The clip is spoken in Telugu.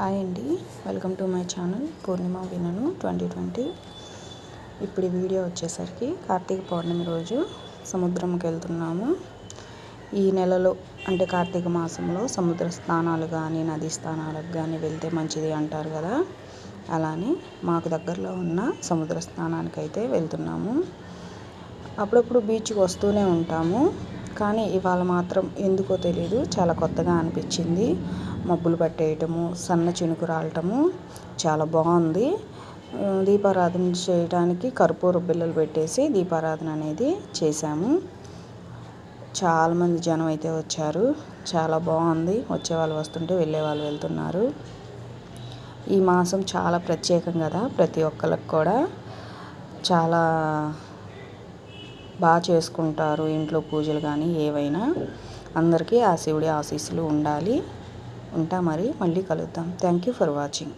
హాయ్ అండి. Welcome to my channel Purnima వినను ట్వంటీ ట్వంటీ. ఇప్పుడు ఈ వీడియో వచ్చేసరికి కార్తీక పౌర్ణమి రోజు సముద్రంకి వెళ్తున్నాము. ఈ నెలలో అంటే కార్తీక మాసంలో సముద్ర స్నానాలు కానీ నదీ స్నానాలకు కానీ వెళ్తే మంచిది అంటారు కదా. అలానే మాకు దగ్గరలో ఉన్న సముద్ర స్నానానికి అయితే వెళ్తున్నాము. అప్పుడప్పుడు బీచ్కి వస్తూనే ఉంటాము. కానీ ఇవాళ మాత్రం ఎందుకో తెలియదు చాలా కొత్తగా అనిపించింది. మబ్బులు పట్టేయటము సన్న చినుకు రాలటము చాలా బాగుంది. దీపారాధన చేయడానికి కర్పూర బిల్లలు పెట్టేసి దీపారాధన అనేది చేశాము. చాలామంది జనం అయితే వచ్చారు. చాలా బాగుంది. వచ్చే వాళ్ళు వస్తుంటే వెళ్ళే వాళ్ళు వెళ్తున్నారు. ఈ మాసం చాలా ప్రత్యేకం కదా ప్రతి ఒక్కరికి కూడా. చాలా బాగా చేసుకుంటారు ఇంట్లో పూజలు కానీ ఏవైనా. అందరికీ ఆ శివుడి ఆశీస్సులు ఉండాలి. ఉంటా మరి మళ్ళీ కలుద్దాం. Thank you for watching